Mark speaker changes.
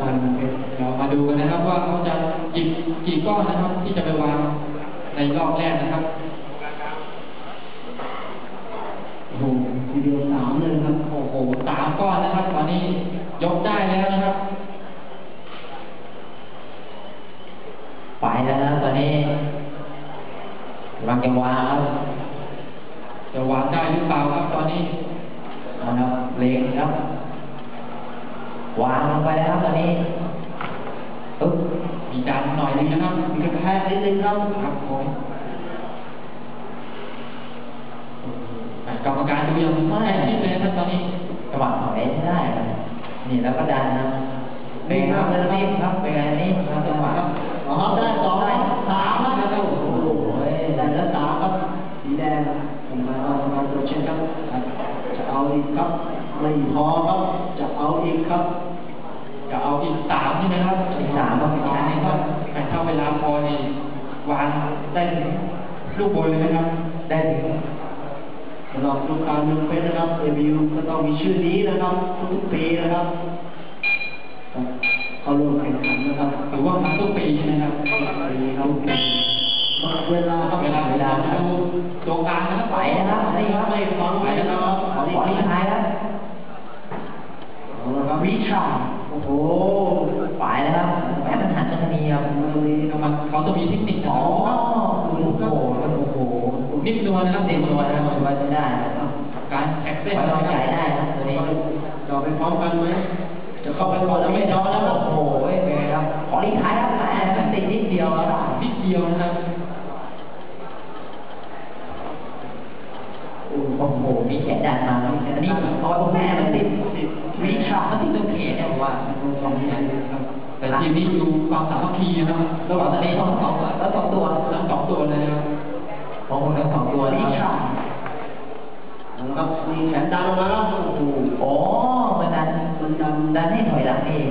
Speaker 1: อ่าเรามาดูกันนะครับ ว่าเขาจะหยิบกี่ก้อนนะครับ ที่จะไปวางในรอบแรกนะครับ
Speaker 2: โอ้โหทีเดียวสามเลยนะครับ
Speaker 1: โอ้โหสามก้อนนะครับ ตอนนี้ยกได้แล้วนะครับ
Speaker 3: ไปแล้วนะตอนนี้กำลังจะวางครับ
Speaker 1: จะวางได้หรือเปล่าครับตอนนี้
Speaker 3: เอาละครับเล็งครับ วางลงไปแล้วตอนนี้ปึ๊บ
Speaker 1: มีดันหน่อยนึงนะครับ
Speaker 2: มีกระแทกนิดนึงครับ
Speaker 1: ครับผมอะกรรมการดูยังไม่คิดเลยนะครับตอนนี้
Speaker 3: จังหวะถอยใช้ได้ครับนี่แล้วก็ดันนะนี่ครับแล้วนี่ครับเป็นไงนี่ครับจังหวะ
Speaker 2: อ๋อได้สองครับสามครับโอ้โหได้แล้วสามครับสีแดงผมมาเอามาตัวเช่นครับจะเอาอีกครับไม่พอครับจะเอาอีกครับ
Speaker 1: อีกสามใช่ไหมครับ
Speaker 3: อีกสามครับอีก
Speaker 1: ตอน
Speaker 3: สาม
Speaker 1: นี้
Speaker 3: ค
Speaker 1: ก็
Speaker 3: รับ
Speaker 1: ถ้าเวลาพอนี่วางได้ถึงลูกบอลเลยนะครับ
Speaker 3: ได้ถึง
Speaker 2: สำหรับลูกค้าหนึ่งเฟสนะครับเอวิวก็ต้องมีชื่อนี้นะครับ ทุกๆปีนะครับครับเข้าร่วมแข่งขันนะครับ
Speaker 1: หรือว่ามาทุกปีใช่ไหมครับ
Speaker 2: ปีครับเวลาครับ
Speaker 1: เวลาเวลาดูตัวกลางนะครับ
Speaker 3: ไปนะครับนี่ครับ
Speaker 2: ไม่ฟัง
Speaker 1: ไป
Speaker 2: ไป
Speaker 1: แล้
Speaker 2: นะ
Speaker 1: ว
Speaker 2: ค
Speaker 1: ค
Speaker 2: รั
Speaker 1: รั
Speaker 2: บบขอ
Speaker 3: ข
Speaker 2: ที่
Speaker 3: อ
Speaker 2: ท้า
Speaker 3: ที่ท้ายครับ
Speaker 2: วิชาโอ้โห
Speaker 3: ไปแล้วครับแม่มันหันมาทางนี้ครับ
Speaker 1: มันเขาจะมีเทคนิคนะ
Speaker 3: อ๋อ
Speaker 1: ครับ
Speaker 3: โอ้โหโอ้โห
Speaker 1: นิ่มนวลนะครับ
Speaker 3: เต็มตัวนะครับถือว่าใช้ได้นะครับ
Speaker 1: การแท็กเส้น
Speaker 3: ไว้
Speaker 1: นะ
Speaker 3: วาง
Speaker 1: ค
Speaker 3: ใจ
Speaker 1: รับ
Speaker 3: ได้ครับตัวนี้
Speaker 2: เราไปพร้อมกันไหมจะเข้าไป
Speaker 3: เป็น
Speaker 2: ก่อน
Speaker 3: แล้
Speaker 2: แล้วว
Speaker 3: ไม่
Speaker 2: ไม่
Speaker 3: น
Speaker 2: น
Speaker 3: อ
Speaker 2: อนน
Speaker 3: แล้
Speaker 2: แล้วว
Speaker 3: โอ้โหเป็นไงครับขอที่ท้ายครับแต่มันติดนิดเดียวครับ
Speaker 1: นิดเดียวนะครับ
Speaker 3: โอ้โหมีแขนดันมาครับอันนี้เอาไว้ผมแม่มันติดวิชามันติด ตรงแขนเนี่ยผมว่า
Speaker 1: สองทีนะครับแต่ทีมนี้ดูความสามัคคีนะครับ
Speaker 3: ระหว่างตอนนี้ต้องสองแล้วสองตัว
Speaker 1: ทั้งสองตัวเลยนะครับ
Speaker 3: ของผมทั้งสองตัว
Speaker 2: วิ
Speaker 3: นะค
Speaker 2: ชา
Speaker 3: รับ
Speaker 2: ครับมีแขนดันออกมาแล้วโอ้โห
Speaker 3: อ๋อมันดัน
Speaker 2: มันดัน
Speaker 3: ดันให้ถอยหลังเอง